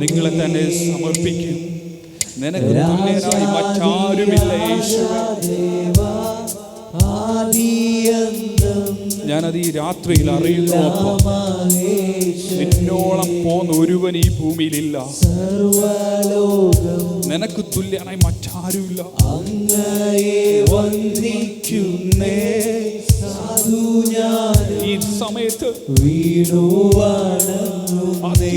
നിങ്ങളെ തന്നെ സമർപ്പിക്കും. നിനക്ക് തുല്യരായി മറ്റാരുമില്ല ഞാനത് ഈ രാത്രിയിൽ അറിയുന്നു അപ്പ. നിന്നോളം പോന്ന ഒരുവൻ ഈ ഭൂമിയിലില്ല. നിനക്ക് തുല്യനായി മറ്റാരുമില്ല. വന്ദിക്കുന്നേ ഈ സമയത്ത് വീണു വണങ്ങുന്നേ.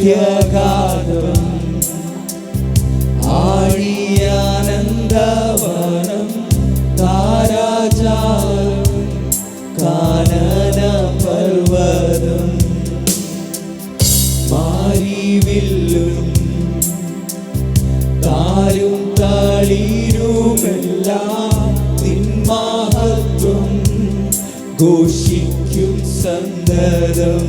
അത്യഗാധം ആഴിയാനന്ദവനം താരാചാരം കാനന പർവതം മാരിവില്ലും താരും തളിരുമെല്ലാം നിന്മഹത്വം ഘോഷിക്കും സന്തതം.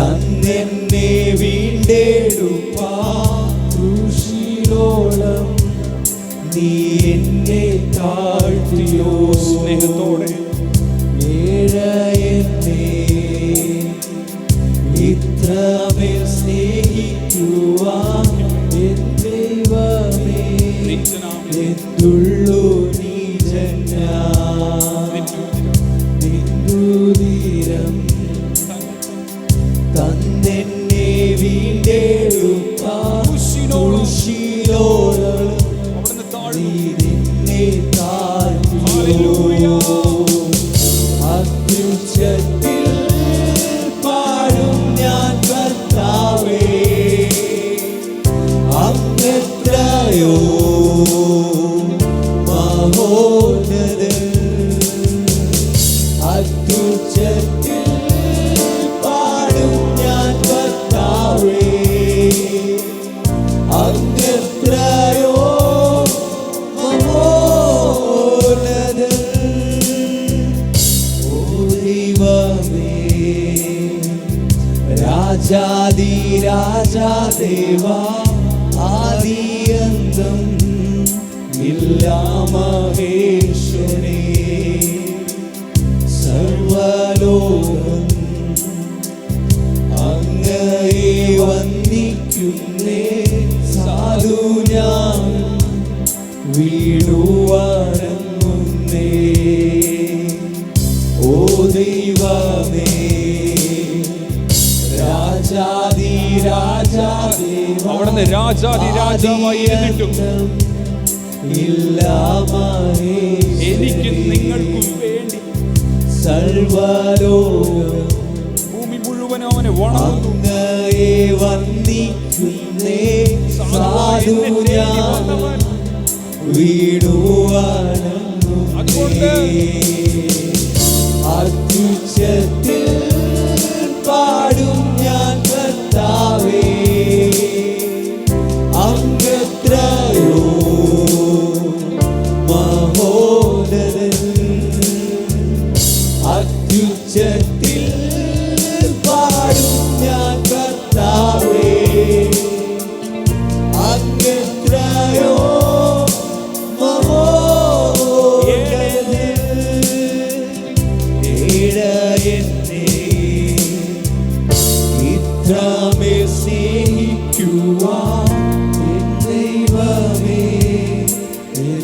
തന്നെന്നെ വീണ്ടെടുപ്പാ കൃഷിയോളം നീ എന്നെ താഴ്ത്തിയോ? സ്നേഹത്തോടെ. ഏഴയെന്നെ. ഇത്രമേൽ സ്നേഹിക്കുവാൻ എൻ ദൈവമേ നിത്യനാമേ. രാജാതി രാജാദേവ ആദിയന്തം ഇല്ല മഹേശ്വരേ. സർവലോകം അങ്ങയെ വന്ദിക്കുന്നേ സാധു ഞാൻ രാജാതി രാജാവായി എഴുന്നിട്ടും എനിക്ക് നിങ്ങൾക്കും വേണ്ടി സർവരോ ഭൂമി മുഴുവൻ അവനെ വണങ്ങുന്നു അങ്ങയെ അതുകൊണ്ട് സാധു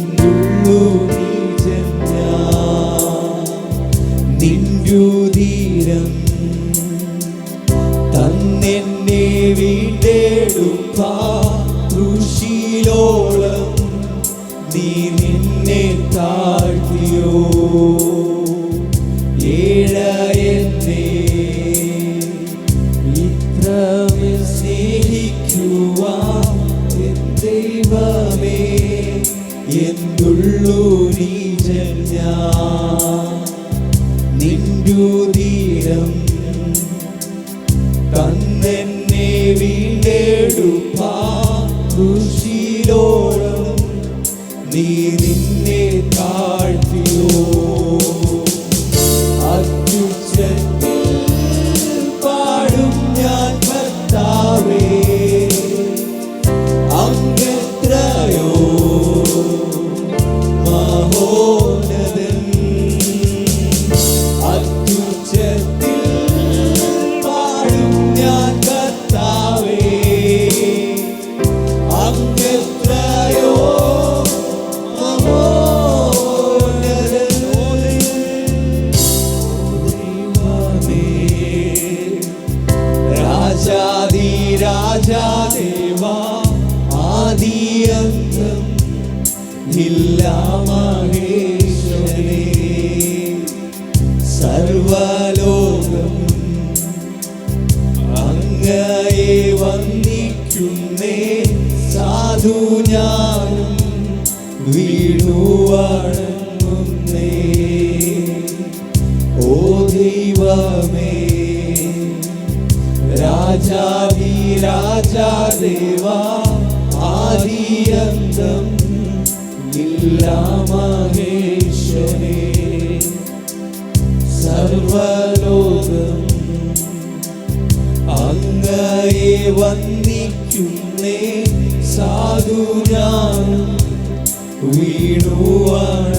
എന്നുള്ളു നീ ജന്മ നിൻഡുതീരം തന്നെന്നെ വീണ്ടെടുപ്പ ഋഷിയിലോളം നീ നിന്നെ താഴ്ത്തിയോ? ഏഴയെന്നെ എന്തുള്ളു നീ ജന്യ സാധു ഞാനും വീണുവണങ്ങുന്നേ ഓ ദൈവമേ രാജാവി രാജാദേവ ആദിയന്തം ഇല്ല മഹേശ്വരേ. സർവലോകം അങ്ങയെ വന്ദിക്കുന്നേ. സാധു ഞാൻ വീണുവണങ്ങുന്നേ